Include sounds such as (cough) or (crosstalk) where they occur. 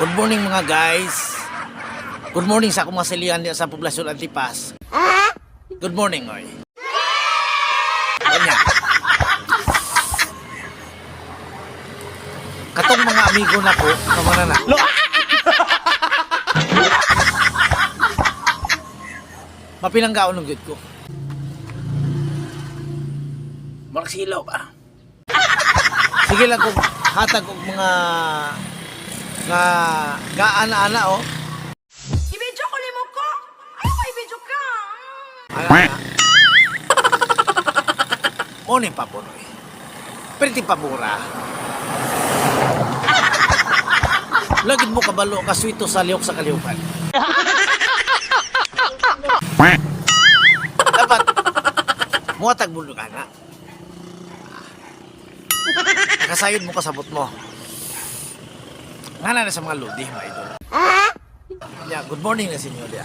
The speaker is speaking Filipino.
Good morning mga guys. Good morning sa akong mga silihan diya sa poblasyon Antipas. Good morning, oy. Kanya. Katong mga amigo na ko, kamana na. Mapinanggaon ng gud ko. Mark silaw ba? Sige lang kung hatag og mga nga gaana-ana oh. Ibidyo ko limo ko! Ay, ko ibidyo ka! Mo ni papunoy. Pretty pabura. (laughs) Lagid mo kabalo ka swito sa lihok sa kalihukan. (laughs) Dapat muhatag mo ka na. Nakasayod mo kasabot mo. Nga na sa mga lodi, mga idol. Yeah, good morning na sa inyo, Lia.